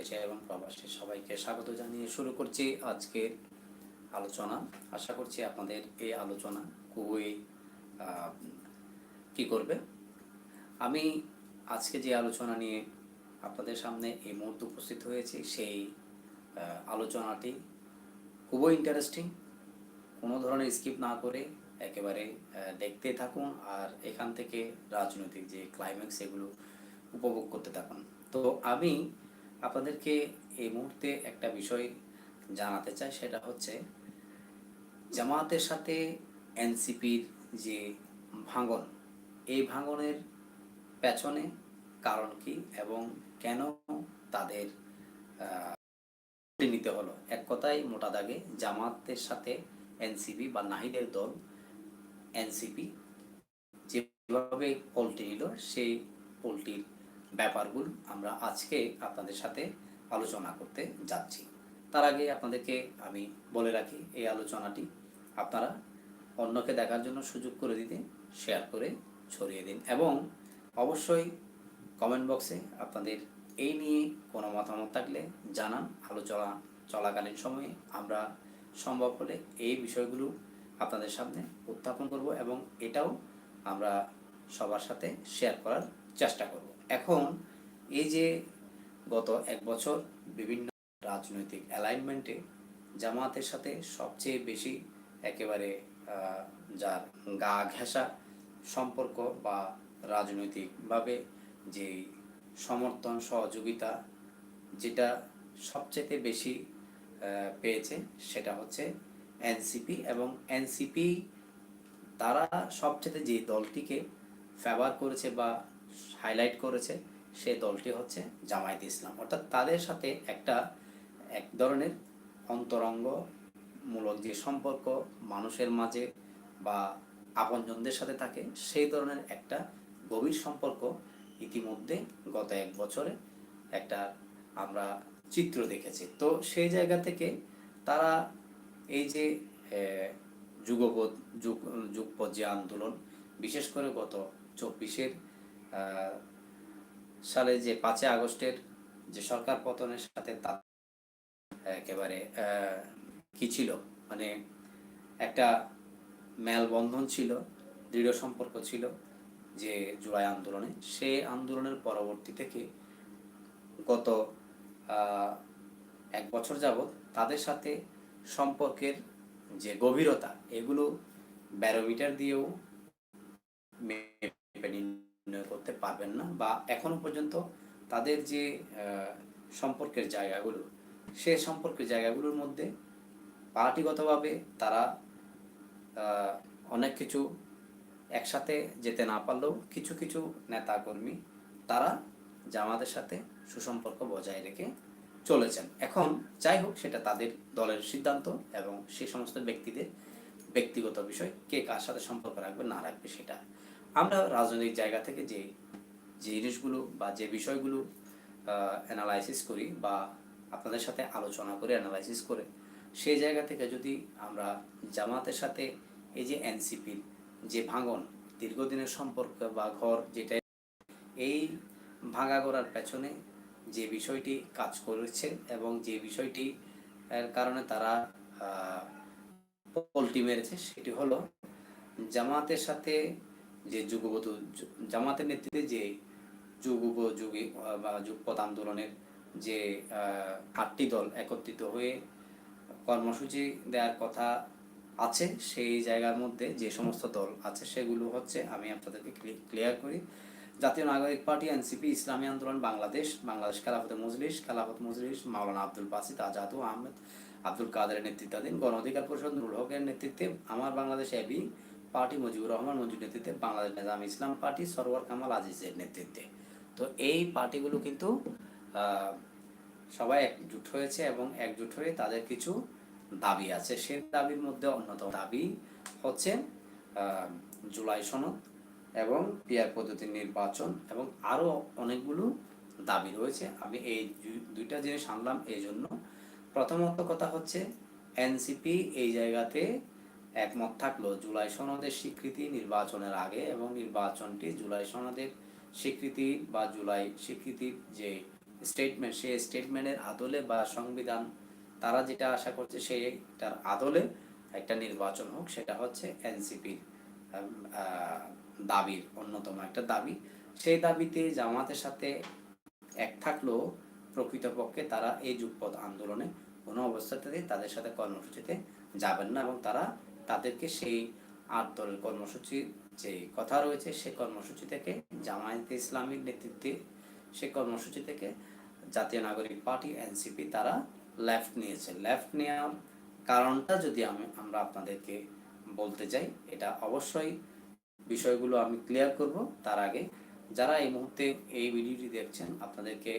দেশে এবং প্রবাসী সবাইকে স্বাগত জানিয়ে শুরু করছি আজকের আলোচনা। আশা করছি আপনাদের এই আলোচনা খুবই কি করবে? আমি আজকে যে আলোচনা নিয়ে আপনাদের সামনে এই মুহূর্তে উপস্থিত হয়েছি, সেই আলোচনাটি খুবই ইন্টারেস্টিং কোনো ধরনের স্কিপ না করে একেবারে দেখতে থাকুন আর এখান থেকে রাজনৈতিক যে ক্লাইম্যাক্স এগুলো উপভোগ করতে থাকুন। তো আমি আপনাদেরকে এই মুহূর্তে একটা বিষয় জানাতে চাই, সেটা হচ্ছে জামায়াতের সাথে এনসিপির যে ভাঙন, এই ভাঙনের পেছনে কারণ কি এবং কেন তাদের নিতে হলো? এক কথায় মোটা দাগে জামাতের সাথে এনসিপি বা নাহিদের দল এনসিপি যেভাবে পোলট্রি নিল, সেই পোলট্রির ব্যাপারগুলো আমরা আজকে আপনাদের সাথে আলোচনা করতে যাচ্ছি। তার আগে আপনাদেরকে আমি বলে রাখি, এই আলোচনাটি আপনারা অন্যকে দেখার জন্য সুযোগ করে দিতে শেয়ার করে ছড়িয়ে দিন এবং অবশ্যই কমেন্ট বক্সে আপনাদের এই নিয়ে কোনো মতামত থাকলে জানান। আলোচনা চলাকালীন সময়ে আমরা সম্ভব হলে এই বিষয়গুলো আপনাদের সামনে উত্থাপন করব এবং এটাও আমরা সবার সাথে শেয়ার করার চেষ্টা করব। এখন এই যে গত এক বছর বিভিন্ন রাজনৈতিক অ্যালাইনমেন্টে জামাতের সাথে সবচেয়ে বেশি একেবারে যার গা ঘেঁষা সম্পর্ক বা রাজনৈতিকভাবে যে সমর্থন, সহযোগিতা যেটা সবচেয়ে বেশি পেয়েছে সেটা হচ্ছে এনসিপি এবং এনসিপি তারা সবচেয়ে যে দলটিকে ফেভার করেছে বা হাইলাইট করেছে সেই দলটি হচ্ছে জামায়াত ইসলাম। অর্থাৎ তাদের সাথে একটা এক ধরনের অন্তরঙ্গমূলক যে সম্পর্ক মানুষের মাঝে বা আপনজনদের সাথে থাকে সেই ধরনের একটা গভীর সম্পর্ক ইতিমধ্যে গত এক বছরে একটা আমরা চিত্র দেখেছি। তো সেই জায়গা থেকে তারা এই যে আহ, যুগপৎ যুগ যুগপৎ যে আন্দোলন বিশেষ করে গত চব্বিশের সালে যে পাঁচই আগস্টের যে সরকার পতনের সাথে তা একেবারে কি ছিল? মানে একটা মেলবন্ধন ছিল, দৃঢ় সম্পর্ক ছিল যে জুলাই আন্দোলনে। সে আন্দোলনের পরবর্তী থেকে গত এক বছর যাবৎ তাদের সাথে সম্পর্কের যে গভীরতা, এগুলো ব্যারোমিটার দিয়েও মেপে নির্ণয় করতে পারবেন না বা এখনও পর্যন্ত তাদের যে সম্পর্কের জায়গাগুলো, সে সম্পর্কের জায়গাগুলোর মধ্যে পার্টিগতভাবে তারা অনেক কিছু একসাথে যেতে না পারলেও কিছু কিছু নেতাকর্মী তারা জামাতের সাথে সুসম্পর্ক বজায় রেখে চলেছেন। এখন যাই হোক, সেটা তাদের দলের সিদ্ধান্ত এবং সে সমস্ত ব্যক্তিদের ব্যক্তিগত বিষয়, কে কার সাথে সম্পর্ক রাখবে, না রাখবে, সেটা আমরা রাজনৈতিক জায়গা থেকে যে জিনিসগুলো বা যে বিষয়গুলো অ্যানালাইসিস করি বা আপনাদের সাথে আলোচনা করে অ্যানালাইসিস করে, সেই জায়গা থেকে যদি আমরা জামাতের সাথে এই যে এনসিপির যে ভাঙন, দীর্ঘদিনের সম্পর্ক বা ঘর যেটা এই ভাঙা করার পেছনে যে বিষয়টি কাজ করেছে এবং যে বিষয়টি, এর কারণে তারা পোল্টি মেরেছে সেটি হলো জামাতের সাথে যে যুগপত জামাতের নেতৃত্বে যে যুগোপযোগী আহ, বা যুগপথ আন্দোলনের যে আটটি দল একত্রিত হয়ে কর্মসূচি দেওয়ার কথা আছে সেই জায়গার মধ্যে যে সমস্ত দল আছে সেগুলো হচ্ছে আমি আপনাদেরকে ক্লিয়ার করি। জাতীয় নাগরিক পার্টি এনসিপি ইসলামী আন্দোলন বাংলাদেশ বাংলাদেশ খেলাফত মজলিস খেলাফত মজলিস মাওলানা আব্দুল বাসিত আজাদু আহমেদ আব্দুল কাদের নেতৃত্বাধীন গণ অধিকার পরিষদ নুরুল হকের নেতৃত্বে আমার বাংলাদেশ এবি পার্টি মুজিবুর রহমান মঞ্জুর নেতৃত্বে বাংলাদেশ নিজাম ইসলাম পার্টি সরওয়ার কামাল আজিজের নেতৃত্বে। তো এই পার্টিগুলো কিন্তু সবাই একজুট হয়েছে এবং একজুট হয়ে তাদের কিছু দাবি আছে। সেই দাবির মধ্যে অন্যতম দাবি হচ্ছে জুলাই সনদ এবং পিয়ার পদ্ধতির নির্বাচন এবং আরও অনেকগুলো দাবি রয়েছে। আমি এই দুইটা জিনিস আনলাম, এই জন্য। প্রথমত কথা হচ্ছে, এনসিপি এই জায়গাতে একমত থাকল জুলাই সনদের স্বীকৃতি নির্বাচনের আগে এবং নির্বাচনটি জুলাই সনদের স্বীকৃতি বা জুলাই স্বীকৃতির যে স্টেটমেন্ট সেই স্টেটমেন্টের আদলে বা সংবিধান, তারা যেটা আশা করছে সেটার আদলে একটা নির্বাচন হোক, সেটা হচ্ছে এনসিপির দাবির, অন্যতম একটা দাবি। সেই দাবিতে জামাতের সাথে এক থাকলেও প্রকৃতপক্ষে তারা এই যুগপথ আন্দোলনে কোনো অবস্থাতেই তাদের সাথে কর্মসূচিতে যাবেন না এবং তারা তাদেরকে সেই আট দলের কর্মসূচির যে কথা রয়েছে সেই কর্মসূচি থেকে জামায়াতে ইসলামীর নেতৃত্বে সেই কর্মসূচি থেকে জাতীয় নাগরিক পার্টি, এনসিপি তারা লেফট নিয়েছে। লেফট নেওয়ার কারণটা যদি আমি, আমরা আপনাদেরকে বলতে চাই, এটা অবশ্যই বিষয়গুলো আমি ক্লিয়ার করব। তার আগে যারা এই মুহূর্তে এই ভিডিওটি দেখছেন, আপনাদেরকে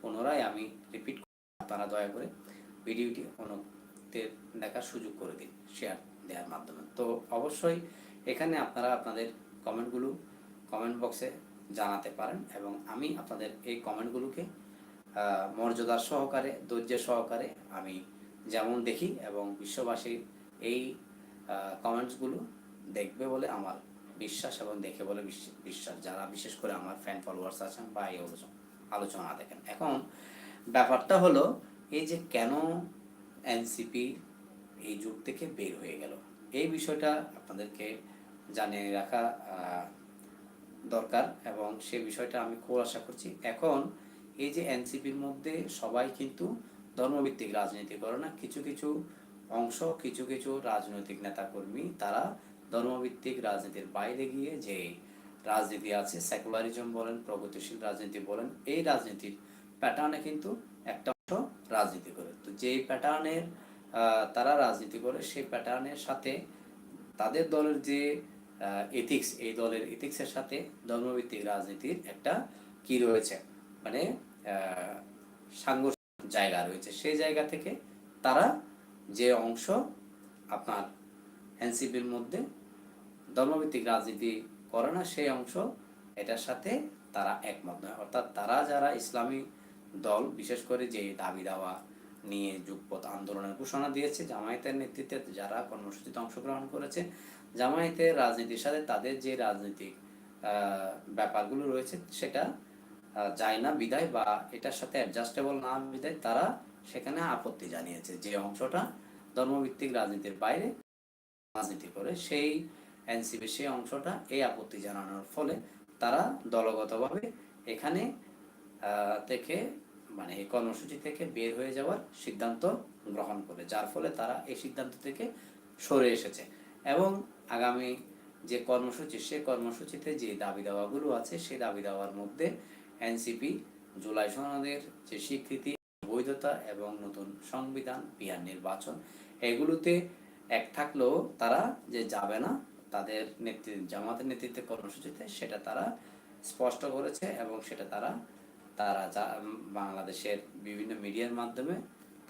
পুনরায় আমি রিপিট আপনারা দয়া করে ভিডিওটি অন্যদের দেখার সুযোগ করে দিন শেয়ার দেওয়ার মাধ্যমে। তো অবশ্যই এখানে আপনারা আপনাদের কমেন্টগুলো কমেন্ট বক্সে জানাতে পারেন এবং আমি আপনাদের এই কমেন্টগুলোকে মর্যাদার সহকারে ধৈর্যের সহকারে আমি যেমন দেখি এবং বিশ্ববাসী এই কমেন্টসগুলো দেখবে বলে আমার বিশ্বাস এবং দেখে বলে বিশ্বাস। যারা বিশেষ করে আমার ফ্যান ফলোয়ার্স আছেন বা এই আলোচনা দেখেন। এখন ব্যাপারটা হলো এই যে কেন এনসিপি এই যুগ থেকে বের হয়ে গেল। এই বিষয়টা আপনাদেরকে জানিয়ে রাখা দরকার এবং সে বিষয়টা আমি খুব আশা করছি। এখন এই যে এনসিপির মধ্যে সবাই কিন্তু ধর্মভিত্তিক রাজনীতি করে না, কিছু কিছু অংশ, কিছু কিছু রাজনৈতিক নেতাকর্মী, তারা ধর্মভিত্তিক রাজনীতির বাইরে গিয়ে যে রাজনীতি আছে সেকুলারিজম বলেন, প্রগতিশীল রাজনীতি বলেন, এই রাজনীতির প্যাটার্নে কিন্তু একটা অংশ রাজনীতি করে। তো যেই প্যাটার্নের তারা রাজনীতি করে সেই প্যাটার্নের সাথে তাদের দলের যে এথিক্স এই দলের এথিক্সের সাথে ধর্মভিত্তিক রাজনীতির একটা কি রয়েছে? মানে সাংঘর্ষিক জায়গা রয়েছে। সেই জায়গা থেকে তারা যে অংশ আপনার এনসিপির মধ্যে ধর্মভিত্তিক রাজনীতি করে না, সেই অংশ এটার সাথে তারা একমত নয়। অর্থাৎ তারা যারা ইসলামী দল, বিশেষ করে যে দাবি দাওয়া নিয়ে যুগপথ আন্দোলনের ঘোষণা দিয়েছে। জামায়াতের নেতৃত্বে যারা কর্মসূচিতে অংশগ্রহণ করেছে, জামায়াতের রাজনীতির সাথে তাদের যে রাজনৈতিক ব্যাপারগুলো রয়েছে, সেটা যায় না বিদায় বা এটার সাথে অ্যাডজাস্টেবল না বিদায়, তারা সেখানে আপত্তি জানিয়েছে যে অংশটা ধর্মভিত্তিক রাজনীতির বাইরে রাজনীতি করে সেই এনসিপি, সেই অংশটা এই আপত্তি জানানোর ফলে তারা দলগতভাবে এখানে থেকে মানে এই কর্মসূচি থেকে বের হয়ে যাওয়ার সিদ্ধান্ত গ্রহণ করে, যার ফলে তারা এই সিদ্ধান্ত থেকে সরে এসেছে। এবং আগামী যে কর্মসূচি, সে কর্মসূচিতে যে দাবি দাওয়াগুলো আছে সেই দাবি দাওয়ার মধ্যে এনসিপি, জুলাই সনদের যে স্বীকৃতি, বৈধতা এবং নতুন সংবিধান, বিহার নির্বাচন, এগুলোতে এক থাকলেও তারা যে যাবে না, তাদের নেতৃত্ব, জামাতের নেতৃত্বে কর্মসূচিতে, সেটা তারা স্পষ্ট করেছে এবং সেটা তারা তারা যা বাংলাদেশের বিভিন্ন মিডিয়ার মাধ্যমে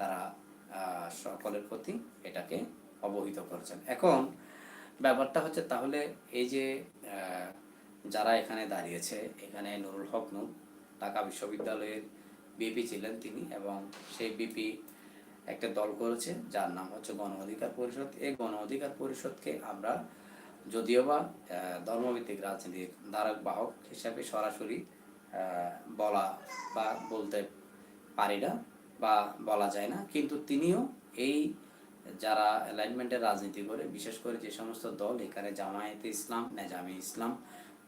তারা সকলের প্রতি এটাকে অবহিত করেছেন। এখন ব্যাপারটা হচ্ছে তাহলে এই যে যারা এখানে দাঁড়িয়েছে, এখানে নুরুল হক নূর, ঢাকা বিশ্ববিদ্যালয়ের বিপি ছিলেন তিনি এবং সেই বিপি একটা দল করেছে, যার নাম হচ্ছে গণ অধিকার পরিষদ। এই গণ অধিকার পরিষদকে আমরা যদিও বা ধর্মভিত্তিক রাজনীতির ধারক বাহক হিসাবে সরাসরি বলা বা বলতে পারি না বা বলা যায় না। কিন্তু তিনিও এই যারা অ্যালাইনমেন্টের রাজনীতি করে, বিশেষ করে যে সমস্ত দল, এখানে জামায়াতে ইসলাম, নেজামি ইসলাম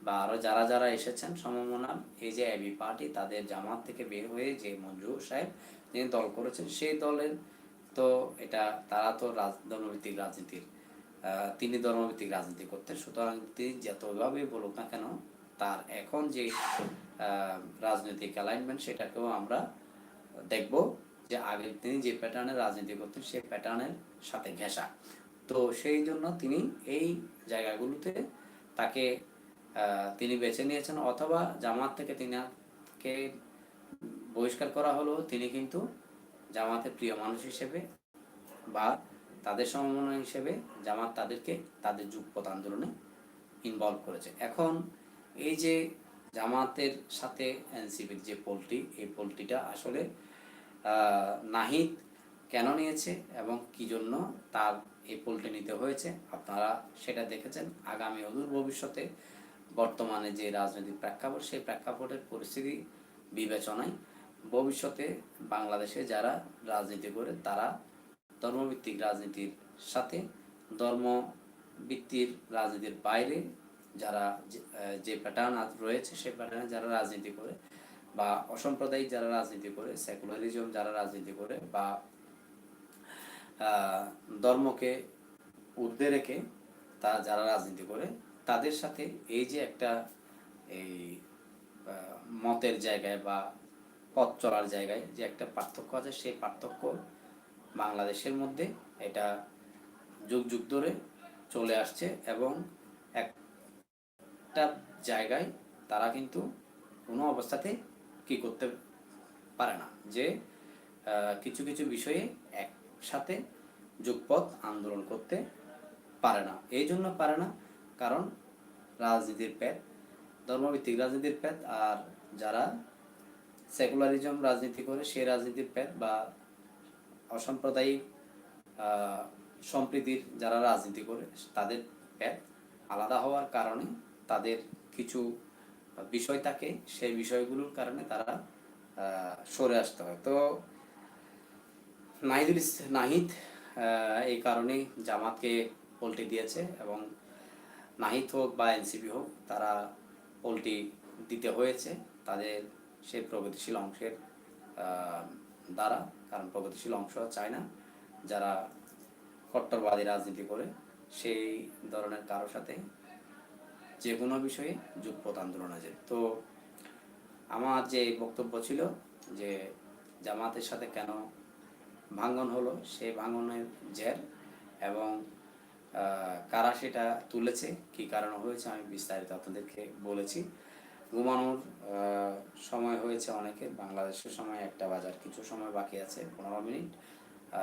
বা আরও যারা যারা এসেছেন সমমনার এই যে এবি পার্টি, তাদের জামাত থেকে বের হয়ে যে মঞ্জু সাহেব তিনি দল করেছেন, সেই দলের তো এটা তারা তো রাজ, ধর্মভিত্তিক রাজনীতির তিনি ধর্মভিত্তিক রাজনীতি করতেন। সুতরাং তিনি যতভাবেই বলুক না কেন, তার এখন যে রাজনৈতিক অ্যালাইনমেন্ট সেটাকেও আমরা দেখব যে আগে তিনি যে প্যাটার্নের রাজনীতি করতেন সেই প্যাটার্নের সাথে ঘেঁষা। তো সেই জন্য তিনি এই জায়গাগুলোতে তাকে তিনি বেছে নিয়েছেন অথবা জামাত থেকে তিনাকে বহিষ্কার করা হলো, তিনি কিন্তু জামাতের প্রিয় মানুষ হিসেবে বা তাদের সমন্বয় হিসেবে জামাত তাদেরকে তাদের যুগপথ আন্দোলনে ইনভলভ করেছে। এখন এই যে জামাতের সাথে এনসিপির যে পোলট্রি, এই পোলট্রিটা আসলে নাহিদ কেন নিয়েছে এবং কি জন্য তার এই পোলট্রি নিতে হয়েছে, আপনারা সেটা দেখেছেন। আগামী অদূর ভবিষ্যতে বর্তমানে যে রাজনৈতিক প্রেক্ষাপট, সেই প্রেক্ষাপটের পরিস্থিতি বিবেচনায় ভবিষ্যতে বাংলাদেশে যারা রাজনীতি করে, তারা ধর্মভিত্তিক রাজনীতির সাথে ধর্মভিত্তির রাজনীতির বাইরে যারা যে- প্যাটার্ন রয়েছে সেই প্যাটার্নে যারা রাজনীতি করে বা অসাম্প্রদায়িক যারা রাজনীতি করে সেকুলারিজম যারা রাজনীতি করে বা ধর্মকে ঊর্ধ্বে রেখে তা যারা রাজনীতি করে, তাদের সাথে এই যে একটা এই মতের জায়গায় বা পথ চলার জায়গায় যে একটা পার্থক্য আছে, সেই পার্থক্য বাংলাদেশের মধ্যে এটা যুগ যুগ ধরে চলে আসছে এবং একটা জায়গায় তারা কিন্তু কোনো অবস্থাতে কি করতে পারে না। যে কিছু কিছু বিষয়ে একসাথে যুগপথ আন্দোলন করতে পারে না। এই জন্য পারে না, কারণ রাজনীতির প্যাদ ধর্মভিত্তিক রাজনীতির প্যাদ আর যারা সেকুলারিজম রাজনীতি করে সেই রাজনীতির প্যাদ বা অসাম্প্রদায়িক সম্প্রীতির যারা রাজনীতি করে, তাদের প্যাদ আলাদা হওয়ার কারণে তাদের কিছু বিষয় থাকে, সেই বিষয়গুলোর কারণে তারা সরে আসতে হয়। তো নাহিদুল নাহিদ এই কারণেই জামাতকে পোল্টি দিয়েছে এবং নাহিদ হোক বা এনসিপি হোক, তারা পোল্টি দিতে হয়েছে তাদের সেই প্রগতিশীল অংশের দ্বারা, কারণ প্রগতিশীল অংশ চায় না। যারা কট্টরবাদী রাজনীতি করে, সেই ধরনের কারোর সাথে যে কোনো বিষয়ে যুগপথ আন্দোলন আছে। তো আমার যে বক্তব্য ছিল যে জামাতের সাথে কেন ভাঙ্গন হলো সেই ভাঙ্গনের জের এবং কারা সেটা তুলেছে, কি কারণ হয়েছে আমি বিস্তারিত আপনাদেরকে বলেছি। ঘুমানোর সময় হয়েছে অনেকের বাংলাদেশের সময় একটা বাজার কিছু সময় বাকি আছে, পনেরো মিনিট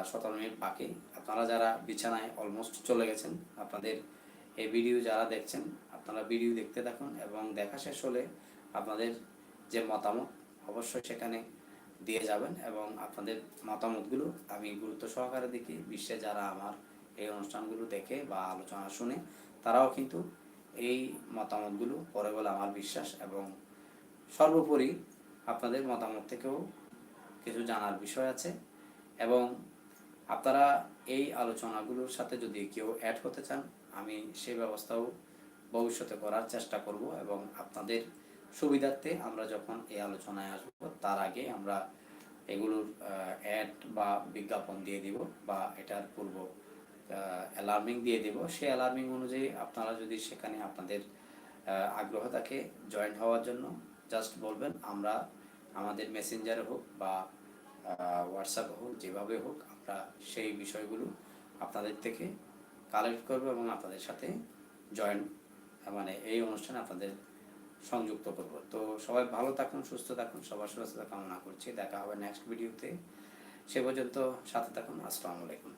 সতেরো মিনিট বাকি। আপনারা যারা বিছানায় অলমোস্ট চলে গেছেন, আপনাদের এই ভিডিও যারা দেখছেন আপনারা ভিডিও দেখতে থাকুন এবং দেখা শেষ হলে আপনাদের যে মতামত অবশ্যই সেখানে দিয়ে যাবেন এবং আপনাদের মতামতগুলো আমি গুরুত্ব সহকারে দেখি। বিশ্বে যারা আমার এই অনুষ্ঠানগুলো দেখে বা আলোচনা শুনে, তারাও কিন্তু এই মতামতগুলো পরে বলে আমার বিশ্বাস এবং সর্বোপরি আপনাদের মতামত থেকেও কিছু জানার বিষয় আছে এবং আপনারা এই আলোচনাগুলোর সাথে যদি কেউ অ্যাড হতে চান, আমি সেই ব্যবস্থাও ভবিষ্যতে করার চেষ্টা করব এবং আপনাদের সুবিধার্থে আমরা যখন এই আলোচনায় আসব, তার আগে আমরা এগুলোর অ্যাড বা বিজ্ঞাপন দিয়ে দিব বা এটার পূর্ব অ্যালার্মিং দিয়ে দেব। সেই অ্যালার্মিং অনুযায়ী আপনারা যদি সেখানে আপনাদের আগ্রহ থাকে জয়েন হওয়ার জন্য জাস্ট বলবেন আমরা আমাদের মেসেঞ্জারে হোক বা হোয়াটসঅ্যাপে হোক, যেভাবে হোক আমরা সেই বিষয়গুলো আপনাদের থেকে কালেক্ট করব এবং আপনাদের সাথে জয়েন মানে এই অনুষ্ঠানে আপনাদের সংযুক্ত করব। তো সবাই ভালো থাকুন, সুস্থ থাকুন, সবার সুস্থতা কামনা করছি। দেখা হবে নেক্সট ভিডিওতে সে পর্যন্ত সাথে থাকুন, আসসালামু আলাইকুম।